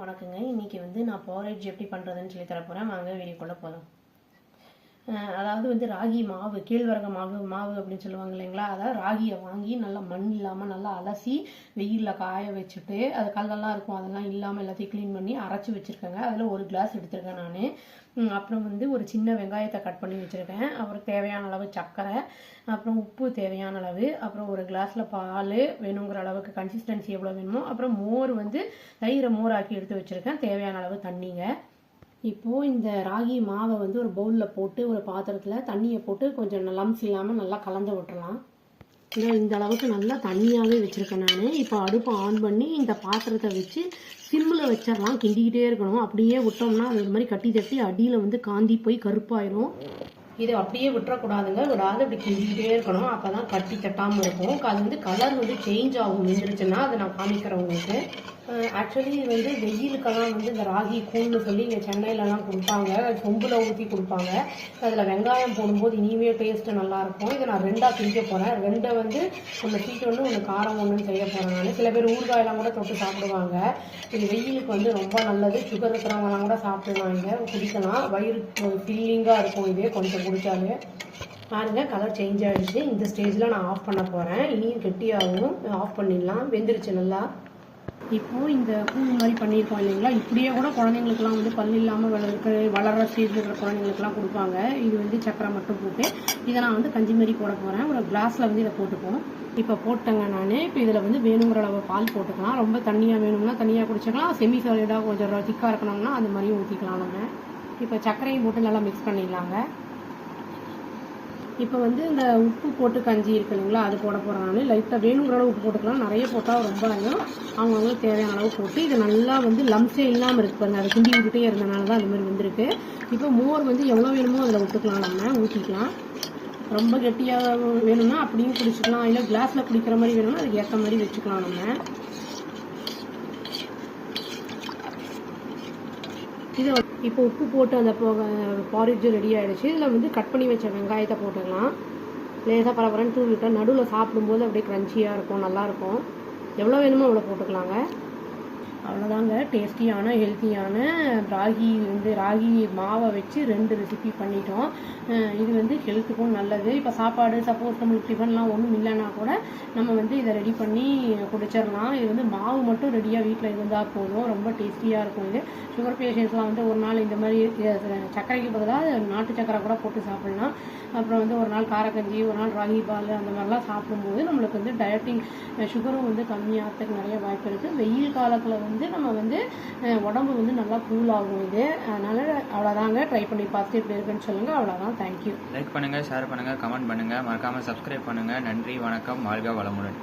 வணக்கங்க. இன்னைக்கு வந்து நான் போரேஜ் எப்படி பண்ணுறதுன்னு சொல்லி தரப்போகிறேன் வாங்க வீடியோக்குள்ளே போதும் அதாவது வந்து ராகி மாவு கேழ்வரக மாவு மாவு அப்படின்னு சொல்லுவாங்க இல்லைங்களா? அதாவது ராகியை வாங்கி நல்லா மண் இல்லாமல் நல்லா அலசி வெயிலில் காய வச்சுட்டு அது கல்லெல்லாம் இருக்கும். அதெல்லாம் இல்லாமல் எல்லாத்தையும் க்ளீன் பண்ணி அரைச்சி வச்சுருக்கேங்க. அதில் ஒரு கிளாஸ் எடுத்திருக்கேன் நான். அப்புறம் வந்து ஒரு சின்ன வெங்காயத்தை கட் பண்ணி வச்சுருக்கேன். அப்புறம் தேவையான அளவு சர்க்கரை அப்புறம் உப்பு தேவையான அளவு அப்புறம் ஒரு கிளாஸில் பால் வேணுங்கிற அளவுக்கு கன்சிஸ்டன்சி எவ்வளோ வேணுமோ அப்புறம் மோர் வந்து தயிரை மோராக்கி எடுத்து வச்சுருக்கேன். தேவையான அளவு தண்ணிங்க. இப்போது இந்த ராகி மாவை வந்து ஒரு பவுலில் போட்டு ஒரு பாத்திரத்தில் தண்ணியை போட்டு கொஞ்சம் லம்ஸ் இல்லாமல் நல்லா கலந்து விட்டுறலாம். இதோ இந்த அளவுக்கு நல்லா தண்ணியாகவே வச்சுருக்கேன் நான். இப்போ அடுப்பை ஆன் பண்ணி இந்த பாத்திரத்தை வச்சு சிம்மில் வச்சிடலாம் கிண்டிக்கிட்டே இருக்கணும். அப்படியே விட்டோம்னா அது ஒரு மாதிரி கட்டி தட்டி அடியில் வந்து காந்தி போய் கருப்பாயிரும். இது அப்படியே விட்டுறக்கூடாதுங்க. விடாது அப்படி கிண்டிக்கிட்டே இருக்கணும். அப்போ தான் கட்டி தட்டாமல் இருக்கும். அது வந்து கலர் வந்து சேஞ்ச் ஆகும். இருந்துச்சுன்னா அதை நான் காமிக்கிறேன் உங்களுக்கு. ஆக்சுவலி வந்து வெயிலுக்கெல்லாம் வந்து இந்த ராகி கூழ்னு சொல்லி இங்கே சென்னையிலலாம் கொடுப்பாங்க. சொம்பில் ஊற்றி கொடுப்பாங்க. அதில் வெங்காயம் போடும்போது இனிமே டேஸ்ட்டு நல்லாயிருக்கும் இதை நான் ரெண்டாக பிரிக்க போகிறேன் ரெண்டை வந்து ஒன்று ஸ்வீட் ஒன்று ஒன்று காரம் ஒன்றுன்னு செய்ய போகிறேன் நான். சில பேர் ஊறுகாயெல்லாம் கூட தொட்டு சாப்பிடுவாங்க. இது வெயிலுக்கு வந்து ரொம்ப நல்லது. சுகர் இருக்கிறவங்கலாம் கூட சாப்பிடுவாங்க. குடிக்கலாம். வயிறு ஃபில்லிங்காக இருக்கும் இது கொஞ்சம் குடித்தாலே பாருங்க கலர் சேஞ்ச் ஆகிடுச்சு இந்த ஸ்டேஜில் நான் ஆஃப் பண்ண போகிறேன் இனியும் கெட்டியாகவும் ஆஃப் பண்ணிடலாம். வெந்துருச்சு நல்லா. இப்போது இந்த பூ மாதிரி பண்ணியிருக்கோம் இல்லைங்களா? இப்படியே கூட குழந்தைங்களுக்குலாம் வந்து பல் இல்லாமல் வளர்க்க வளர ஸ்டேஜில் இருக்கிற குழந்தைங்களுக்குலாம் கொடுப்பாங்க. இது வந்து சக்கரை மட்டும் போட்டு. இதை நான் வந்து கஞ்சி மாதிரி போட போகிறேன் ஒரு கிளாஸில் வந்து இதை போட்டுப்போம் இப்போ போட்டேங்க நான். இப்போ இதில் வந்து வேணுங்கிற அளவு பால் போட்டுக்கலாம். ரொம்ப தண்ணியாக வேணும்னா தண்ணியாக குடிச்சிக்கலாம். செமி சாலிடாக கொஞ்சம் திக்காக இருக்கணும்னா அந்த மாதிரியும் ஊற்றிக்கலாம் நம்ம. இப்போ சர்க்கரையும் போட்டு நல்லா மிக்ஸ் பண்ணிடலாங்க. இப்போ வந்து இந்த உப்பு போட்டு கஞ்சி இருக்கு இல்லைங்களா அது போட போகிறாங்க நான் லைட்டாக வேணுங்கிற அளவு உப்பு போட்டுக்கலாம். நிறைய போட்டால் ரொம்ப அதிகம் அவங்கவுங்களுக்கு தேவையான அளவு போட்டு இது நல்லா வந்து லம்ஸே இல்லாமல் இருக்கு பாருங்கள் அதை கிண்டி விட்டுட்டே இருந்தனால தான் அந்த மாதிரி வந்திருக்கு. இப்போ மோர் வந்து எவ்வளோ வேணுமோ அதில் விட்டுக்கலாம் நம்ம ஊற்றிக்கலாம் ரொம்ப கெட்டியாக வேணும்னா அப்படியும் குடிச்சிக்கலாம். இல்லை கிளாஸில் குடிக்கிற மாதிரி வேணும்னா அதுக்கு ஏற்ற மாதிரி வச்சுக்கலாம் நம்ம. இது இப்போ உப்பு போட்டு அந்த பாரிஜும் ரெடி ஆகிடுச்சு இதில் வந்து கட் பண்ணி வச்ச வெங்காயத்தை போட்டுக்கலாம் லேசாக பரபரன்னு தூவி விட்டால் நடுவில் சாப்பிடும்போது அப்படியே க்ரன்ச்சியாக இருக்கும் நல்லாயிருக்கும். எவ்வளோ வேணுமோ அவ்வளோ போட்டுக்கலாங்க. அவ்வளோதாங்க டேஸ்டியான ஹெல்த்தியான ராகி வந்து ராகி மாவை வச்சு ரெண்டு ரெசிபி பண்ணிட்டோம். இது வந்து ஹெல்த்துக்கும் நல்லது. இப்போ சாப்பாடு சப்போஸ் நம்மளுக்கு டிஃபன்லாம் ஒன்றும் இல்லைன்னா கூட நம்ம வந்து இதை ரெடி பண்ணி குடிச்சிடலாம் இது வந்து மாவு மட்டும் ரெடியாக வீட்டில் இருந்தால் போதும். ரொம்ப டேஸ்டியாக இருக்கும் இது. சுகர் பேஷண்ட்ஸ்லாம் வந்து ஒரு நாள் இந்த மாதிரி சர்க்கரைக்கு பதிலாக நாட்டு சக்கரை கூட போட்டு சாப்பிட்லாம். அப்புறம் வந்து ஒரு நாள் காரக்கஞ்சி ஒரு நாள் ராகி பால் அந்த மாதிரிலாம் சாப்பிடும்போது நம்மளுக்கு வந்து டயட்டிங் சுகரும் வந்து கம்மியாகிறதுக்கு நிறைய வாய்ப்பு இருக்குது வெயில் காலத்தில் வந்து நம்ம வந்து உடம்பு வந்து நல்லா கூல் ஆகும் இது. அதனால் அவ்வளோதாங்க ட்ரை பண்ணி பார்த்துட்டு எப்படி இருக்குன்னு சொல்லுங்கள் அவ்வளோதான் தேங்க்யூ லைக் பண்ணுங்கள் ஷேர் பண்ணுங்கள் கமெண்ட் பண்ணுங்கள் மறக்காமல் சப்ஸ்கிரைப் பண்ணுங்கள் நன்றி வணக்கம். வாழ்க வளமுடன்.